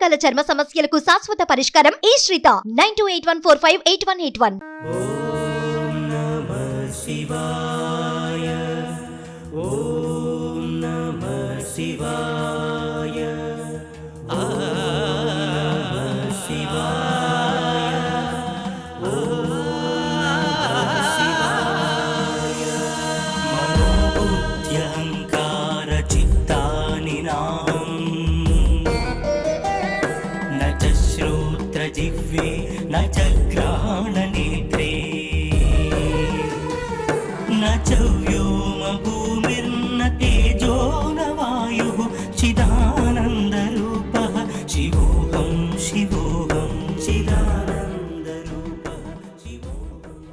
రకాల చర్మ సమస్యలకు శాశ్వత పరిష్కారం ఈ శ్రీత. Nine two eight one four five eight one eight one.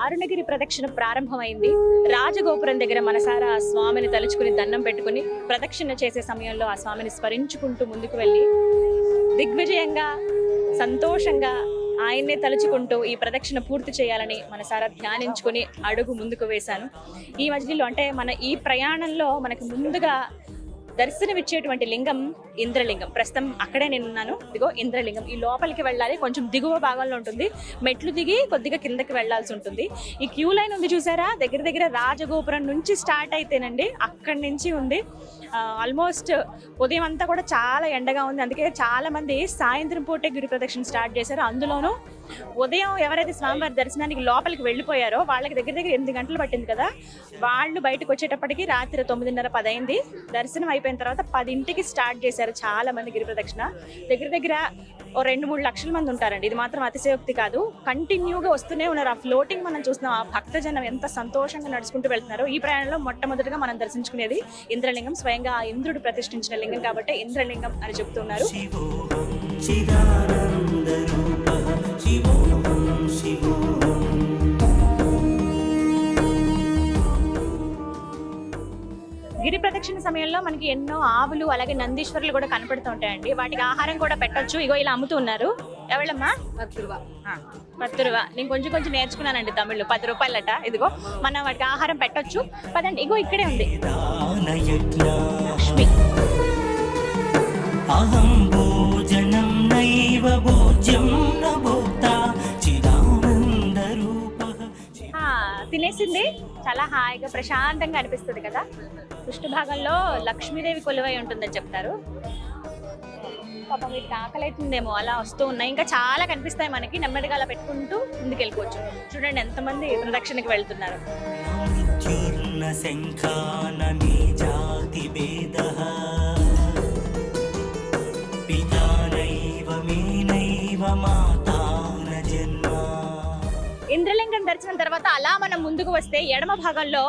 Arunagiri ప్రదక్షిణ ప్రారంభమైంది. రాజగోపురం దగ్గర మనసారా ఆ స్వామిని తలుచుకుని దండం పెట్టుకుని ప్రదక్షిణ చేసే సమయంలో ఆ స్వామిని స్మరించుకుంటూ ముందుకు వెళ్ళి దిగ్విజయంగా సంతోషంగా ఆయన్నే తలుచుకుంటూ ఈ ప్రదక్షిణ పూర్తి చేయాలని మనసారా ధ్యానించుకుని అడుగు ముందుకు వేశాను. ఈ మధ్యలో అంటే మన ఈ ప్రయాణంలో మనకు ముందుగా దర్శనమిచ్చేటువంటి లింగం ఇంద్రలింగం. ప్రస్తుతం అక్కడే నేను ఉన్నాను ఇదిగో ఇంద్రలింగం. ఈ లోపలికి వెళ్ళాలి. కొంచెం దిగువ భాగంలో ఉంటుంది. మెట్లు దిగి కొద్దిగా కిందకి వెళ్ళాల్సి ఉంటుంది. ఈ క్యూ లైన్ ఉంది చూసారా? దగ్గర దగ్గర రాజగోపురం నుంచి స్టార్ట్ అయితేనండి అక్కడి నుంచి ఉంది. ఆల్మోస్ట్ ఉదయం అంతా కూడా చాలా ఎండగా ఉంది. అందుకే చాలా మంది సాయంత్రం పూటే గిరి ప్రదక్షిణ స్టార్ట్ చేశారు. అందులోనూ ఉదయం ఎవరైతే స్వామివారి దర్శనానికి లోపలికి వెళ్ళిపోయారో వాళ్ళకి దగ్గర దగ్గర ఎనిమిది గంటలు పట్టింది కదా. వాళ్ళు బయటకు వచ్చేటప్పటికి రాత్రి తొమ్మిదిన్నర పదైంది. దర్శనం అయిపోయిన తర్వాత పదింటికి స్టార్ట్ చేశారు చాలా మంది గిరి ప్రదక్షిణ. దగ్గర దగ్గర ఓ రెండు మూడు లక్షల మంది ఉంటారండి. ఇది మాత్రం అతిశయోక్తి కాదు. కంటిన్యూగా వస్తూనే ఉన్నారు. ఆ ఫ్లోటింగ్ మనం చూస్తున్నాం. ఆ భక్తజనం ఎంత సంతోషంగా నడుచుకుంటూ వెళ్తున్నారు ఈ ప్రయాణంలో మొట్టమొదటిగా మనం దర్శించుకునేది ఇంద్రలింగం. స్వయంగా ఆ ఇంద్రుడు ప్రతిష్ఠించిన లింగం కాబట్టి ఇంద్రలింగం అని చెప్తున్నారు. గిరి ప్రదక్షిణ సమయంలో మనకి ఎన్నో ఆవులు అలాగే నందీశ్వరులు కూడా కనపడుతూ ఉంటాయండి. వాటికి ఆహారం కూడా పెట్టొచ్చు. ఇగో ఇలా అమ్ముతూ ఉన్నారు. ఎవరమ్మా పత్తురువా నేను కొంచెం కొంచెం నేర్చుకున్నానండి తమిళ్ళు. పది రూపాయలట. ఇదిగో మనం వాటికి ఆహారం పెట్టొచ్చు. పదండి ఇగో ఇక్కడే ఉంది. తినేసింది. చాలా హాయిగా ప్రశాంతంగా అనిపిస్తుంది కదా. పృష్ఠ భాగంలో లక్ష్మీదేవి కొలువై ఉంటుందని చెప్తారు. పాపం వీటికి ఆకలైతుందేమో అలా వస్తూ ఉన్నాయి. ఇంకా చాలా కనిపిస్తాయి మనకి. నెమ్మదిగా అలా పెట్టుకుంటూ ముందుకెళ్ళిపోవచ్చు. చూడండి ఎంతమంది ప్రదక్షిణకి వెళ్తున్నారు. పితానైవ జన్మా. ఇంద్రలింగం దర్శనం తర్వాత అలా మనం ముందుకు వస్తే ఎడమ భాగంలో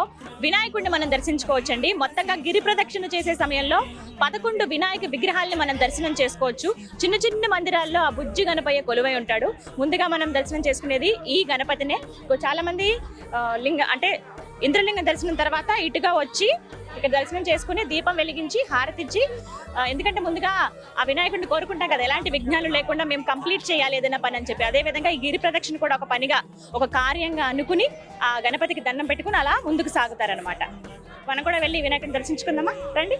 వినాయకుడిని మనం దర్శించుకోవచ్చండి. మొత్తంగా గిరి ప్రదక్షిణ చేసే సమయంలో పదకొండు వినాయక విగ్రహాల్ని మనం దర్శనం చేసుకోవచ్చు. చిన్న చిన్న మందిరాల్లో ఆ బుజ్జి గణపయ్య కొలువై ఉంటాడు. ముందుగా మనం దర్శనం చేసుకునేది ఈ గణపతినే. చాలా మంది లింగ అంటే ఇంద్రలింగం దర్శనం తర్వాత ఇటుగా వచ్చి ఇక్కడ దర్శనం చేసుకుని దీపం వెలిగించి హారతిచ్చి ఎందుకంటే ముందుగా ఆ వినాయకుడిని కోరుకుంటాం కదా ఎలాంటి విఘ్నాలు లేకుండా మేము కంప్లీట్ చేయాలి ఏదైనా పని అని చెప్పి. అదేవిధంగా ఈ గిరి ప్రదక్షిణ కూడా ఒక పనిగా ఒక కార్యంగా అనుకుని ఆ గణపతికి దండం పెట్టుకుని అలా ముందుకు సాగుతారనమాట మనం కూడా వెళ్ళి వినాయకుడిని దర్శించుకుందామా? రండి.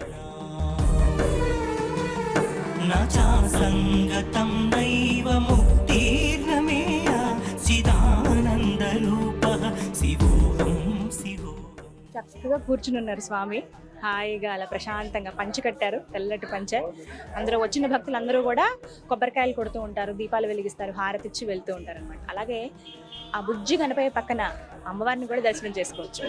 సంగతం దైవ చక్కగా కూర్చుని ఉన్నారు స్వామి. హాయిగా అలా ప్రశాంతంగా పంచి కట్టారు తెల్లటి పంచె. అందరూ వచ్చిన భక్తులు అందరూ కూడా కొబ్బరికాయలు కొడుతూ ఉంటారు దీపాలు వెలిగిస్తారు హారతిచ్చి వెళ్తూ ఉంటారు అనమాట అలాగే ఆ బుజ్జి గణపయ్య పక్కన అమ్మవారిని కూడా దర్శనం చేసుకోవచ్చు.